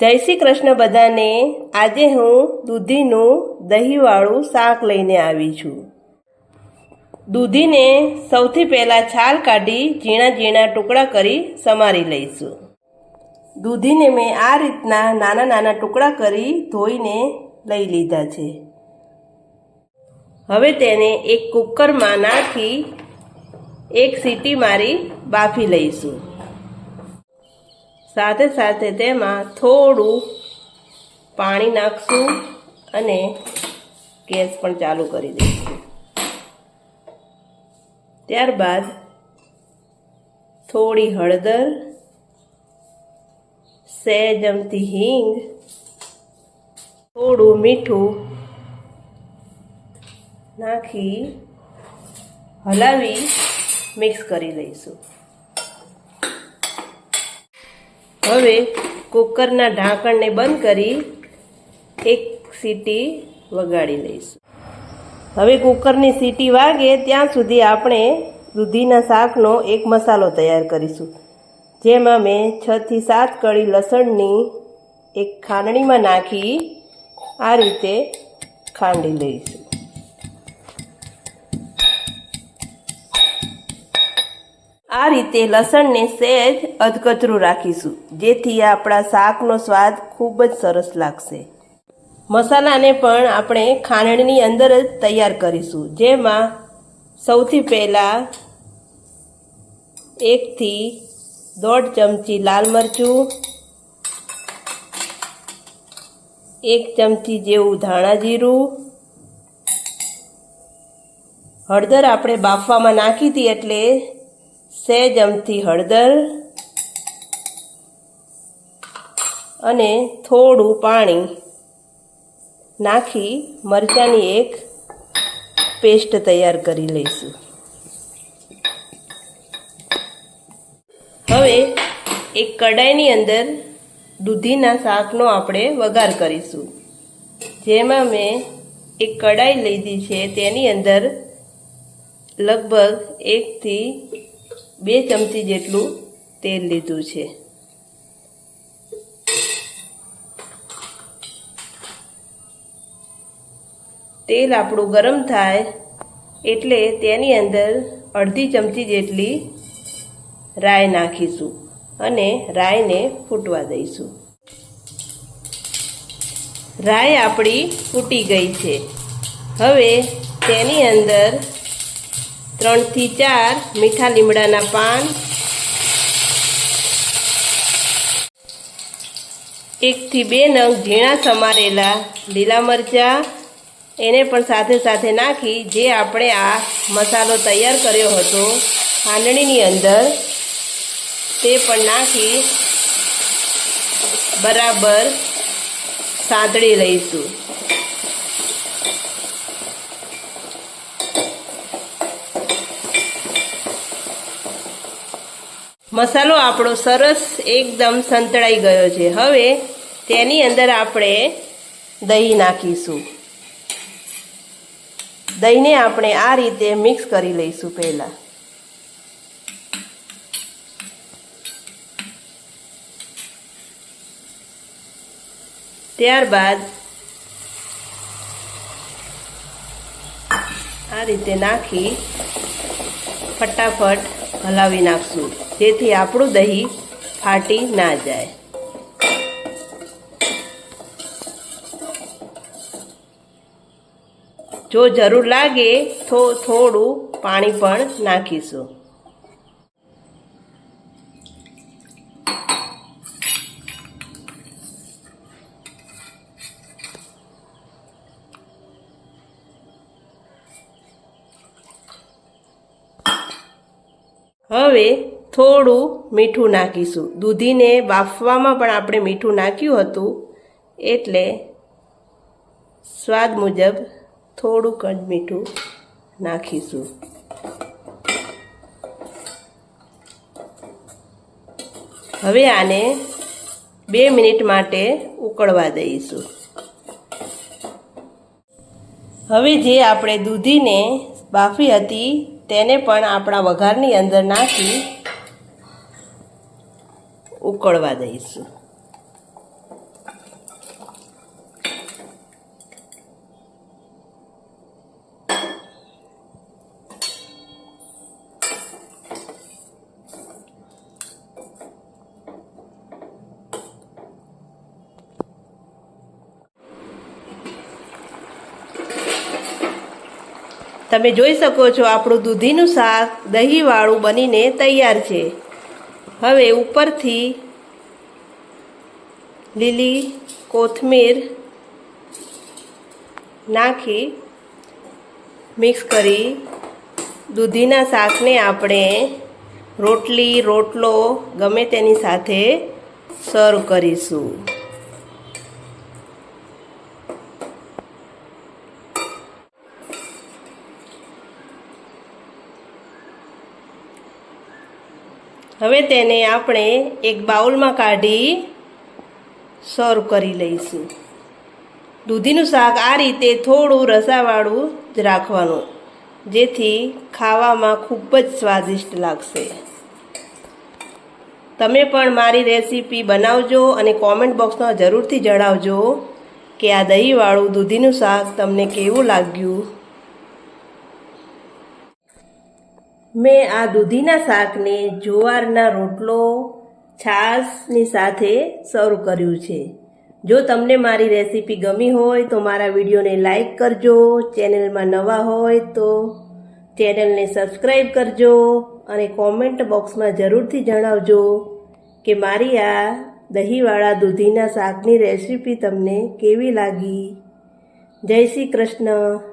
જય શ્રી કૃષ્ણ બધાને આજે હું દૂધીનું દહીંવાળું શાક લઈને આવી છું. દૂધીને સૌથી પહેલાં છાલ કાઢી ઝીણા ઝીણા ટુકડા કરી સમારી લઈશું. દૂધીને મેં આ રીતના નાના નાના ટુકડા કરી ધોઈને લઈ લીધા છે. હવે તેને એક કુકરમાં નાખી એક સીટી મારી બાફી લઈશું. સાથે સાથે તેમાં થોડું પાણી નાખશું અને ગેસ પણ ચાલુ કરી દઈશું. ત્યારબાદ થોડી હળદર સે અમથી હિંગ, થોડું મીઠું નાખી હલાવી મિક્સ કરી લઈશું હવે કુકરના ઢાંકણને બંધ કરી એક સીટી વગાડી લઈશું. હવે કુકરની સીટી વાગે ત્યાં સુધી આપણે દૂધીના શાકનો એક મસાલો તૈયાર કરીશું. જેમાં મેં છથી સાત કળી લસણની એક ખાંડણીમાં નાખી આ રીતે ખાંડી લઈશું. આ રીતે લસણને સહેજ અધકચરું રાખીશું, જેથી આપણા શાકનો સ્વાદ ખૂબ જ સરસ લાગશે. મસાલાને પણ આપણે ખાંડની અંદર જ તૈયાર કરીશું, જેમાં સૌથી પહેલાં એકથી દોઢ ચમચી લાલ મરચું, એક ચમચી જેવું ધાણા જીરું, હળદર આપણે બાફવામાં નાખી હતી એટલે સહેજ અમથી હળદર અને થોડું પાણી નાખી મરચાંની એક પેસ્ટ તૈયાર કરી લઈશું. હવે એક કડાઈની અંદર દૂધીના શાકનો આપણે વઘાર કરીશું. જેમાં મેં એક કડાઈ લીધી છે, તેની અંદર લગભગ એકથી બે ચમચી જેટલું તેલ લીધું છે. તેલ આપણું ગરમ થાય એટલે તેની અંદર અડધી ચમચી જેટલી રાઈ નાખીશું અને રાઈને ફૂટવા દઈશું. રાઈ આપણી ફૂટી ગઈ છે. હવે તેની અંદર ત્રણથી ચાર, મીઠા લીમડાના પાન. એકથી બે નંગ ઝીણા સમારેલા લીલા મરચાં. એને પણ સાથે સાથે નાખી જે આપણે આ મસાલો તૈયાર કર્યો હતો ખાંડણીની અંદર, તે પણ નાખી બરાબર સાંતળી લઈશું. મસાલો આપણો સરસ એકદમ સંતળાઈ ગયો છે. હવે તેની અંદર આપણે દહીં નાખીશું. દહીંને આપણે આ રીતે મિક્સ કરી લઈશું પહેલાં. ત્યારબાદ આ રીતે નાખી ફટાફટ હલાવી નાખશું. જેથી આપણું દહીં ફાટી ના જાય. જો જરૂર લાગે તો થોડું પાણી પણ નાખીશું. હવે થોડું મીઠું નાખીશું. દૂધીને બાફવામાં પણ આપણે મીઠું નાખ્યું હતું, એટલે સ્વાદ મુજબ થોડુંક જ મીઠું નાખીશું. હવે આને બે મિનિટ માટે ઉકળવા દઈશું. હવે જે આપણે દૂધીને બાફી હતી તેને પણ આપણા વઘારની અંદર નાખી ઉકળવા દઈશું. તમે જોઈ શકો છો, આપણું દૂધીનું શાક દહીંવાળું બનીને તૈયાર છે. હવે ઉપરથી લીલી કોથમીર નાખી મિક્સ કરી દૂધીના શાકને આપણે રોટલી, રોટલો ગમે તેની સાથે સર્વ કરીશું. હવે તેને આપણે એક બાઉલમાં કાઢી સર્વ કરી લઈશું. દૂધીનું શાક આ રીતે થોડું રસાવાળું જ રાખવાનું, જેથી ખાવામાં ખૂબ જ સ્વાદિષ્ટ લાગશે. તમે પણ મારી રેસીપી બનાવજો અને કોમેન્ટ બોક્સમાં જરૂરથી જણાવજો કે આ દહીંવાળું દૂધીનું શાક તમને કેવું લાગ્યું. મેં આ દૂધીના શાકને જુવારના રોટલો, છાશની સાથે સર્વ કર્યું છે. જો તમને મારી રેસીપી ગમી હોય તો મારા વિડીયોને લાઈક કરજો, ચેનલમાં નવા હોય તો ચેનલને સબસ્ક્રાઈબ કરજો અને કોમેન્ટ બોક્સમાં જરૂરથી જણાવજો કે મારી આ દહીંવાળા દૂધીના શાકની રેસીપી તમને કેવી લાગી. જય શ્રી કૃષ્ણ.